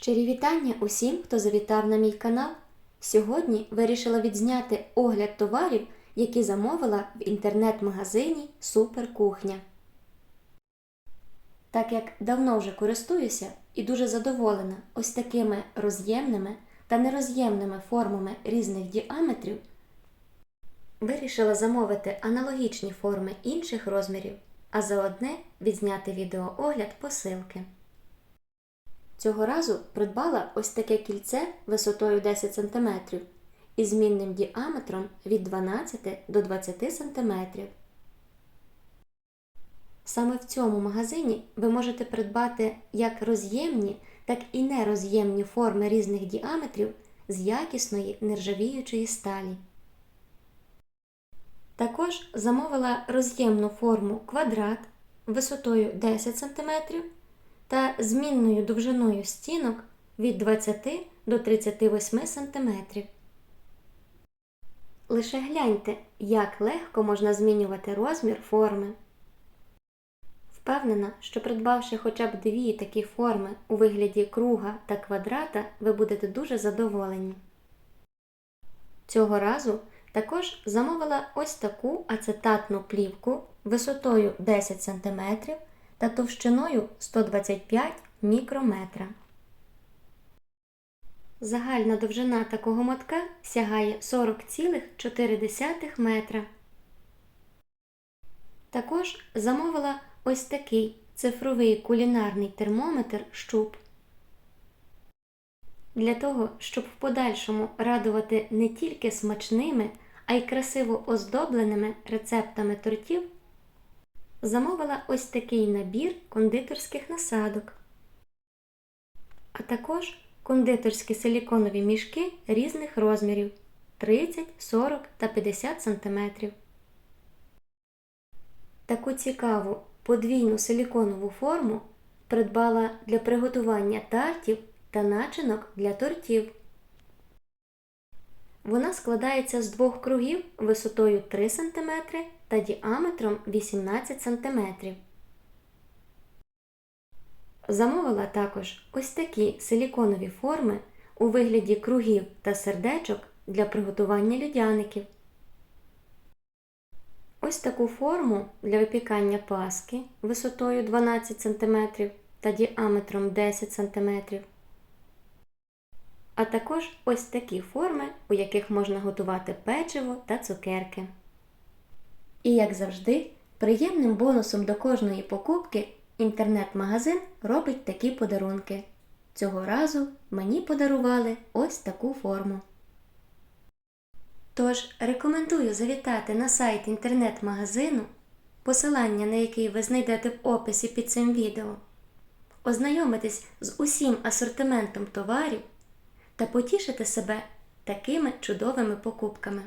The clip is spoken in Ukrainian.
Щирі вітання усім, хто завітав на мій канал. Сьогодні вирішила відзняти огляд товарів, які замовила в інтернет-магазині Суперкухня. Так як давно вже користуюся і дуже задоволена ось такими роз'ємними та нероз'ємними формами різних діаметрів, вирішила замовити аналогічні форми інших розмірів, а заодне відзняти відеоогляд посилки. Цього разу придбала ось таке кільце висотою 10 см і змінним діаметром від 12 до 20 см. Саме в цьому магазині ви можете придбати як роз'ємні, так і нероз'ємні форми різних діаметрів з якісної нержавіючої сталі. Також замовила роз'ємну форму квадрат висотою 10 см та змінною довжиною стінок від 20 до 38 см. Лише гляньте, як легко можна змінювати розмір форми. Впевнена, що придбавши хоча б дві такі форми у вигляді круга та квадрата, ви будете дуже задоволені. Цього разу також замовила ось таку ацетатну плівку висотою 10 см та товщиною 125 мікрометра. Загальна довжина такого мотка сягає 40,4 метра. Також замовила ось такий цифровий кулінарний термометр щуп. Для того, щоб в подальшому радувати не тільки смачними, а й красиво оздобленими рецептами тортів, замовила ось такий набір кондитерських насадок, а також кондитерські силіконові мішки різних розмірів 30, 40 та 50 см. Таку цікаву подвійну силіконову форму придбала для приготування тартів та начинок для тортів. Вона складається з двох кругів висотою 3 см та діаметром 18 см. Замовила також ось такі силіконові форми у вигляді кругів та сердечок для приготування людяників. Ось таку форму для випікання паски висотою 12 см та діаметром 10 см. А також ось такі форми, у яких можна готувати печиво та цукерки. І, як завжди, приємним бонусом до кожної покупки інтернет-магазин робить такі подарунки. Цього разу мені подарували ось таку форму. Тож рекомендую завітати на сайт інтернет-магазину, посилання на який ви знайдете в описі під цим відео, ознайомитись з усім асортиментом товарів та потішити себе такими чудовими покупками.